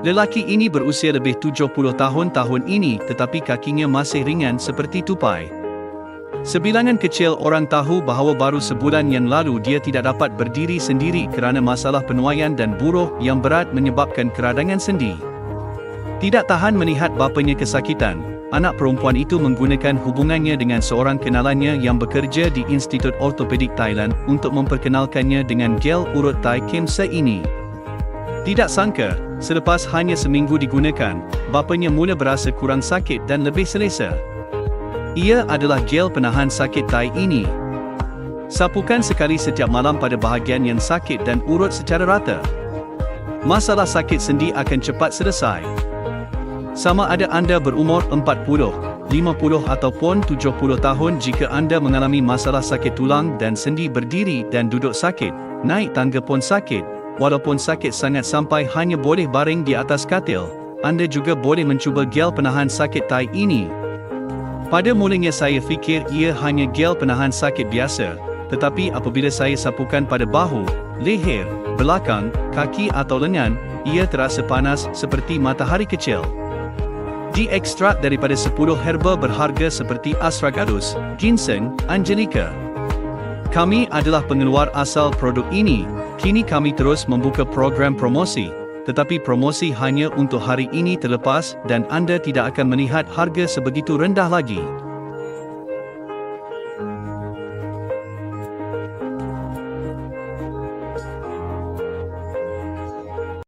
Lelaki ini berusia lebih 70 tahun tahun ini tetapi kakinya masih ringan seperti tupai. Sebilangan kecil orang tahu bahawa baru sebulan yang lalu dia tidak dapat berdiri sendiri kerana masalah penuaian dan buruh yang berat menyebabkan keradangan sendi. Tidak tahan melihat bapanya kesakitan, anak perempuan itu menggunakan hubungannya dengan seorang kenalannya yang bekerja di Institut Ortopedik Thailand untuk memperkenalkannya dengan gel urut Thai Kemsa ini. Tidak sangka, selepas hanya seminggu digunakan, bapanya mula berasa kurang sakit dan lebih selesa. Ia adalah gel penahan sakit Thai ini. Sapukan sekali setiap malam pada bahagian yang sakit dan urut secara rata. Masalah sakit sendi akan cepat selesai. Sama ada anda berumur 40, 50 ataupun 70 tahun jika anda mengalami masalah sakit tulang dan sendi berdiri dan duduk sakit, naik tangga pun sakit, walaupun sakit sangat sampai hanya boleh baring di atas katil, anda juga boleh mencuba gel penahan sakit Thai ini pada mulanya saya fikir ia hanya gel penahan sakit biasa, tetapi apabila saya sapukan pada bahu, leher, belakang, kaki atau lengan, ia terasa panas seperti matahari kecil. Diekstrak daripada 10 herba berharga seperti astragalus, ginseng, angelica. Kami adalah pengeluar asal produk ini, kini kami terus membuka program promosi, tetapi promosi hanya untuk hari ini terlepas dan anda tidak akan melihat harga sebegitu rendah lagi.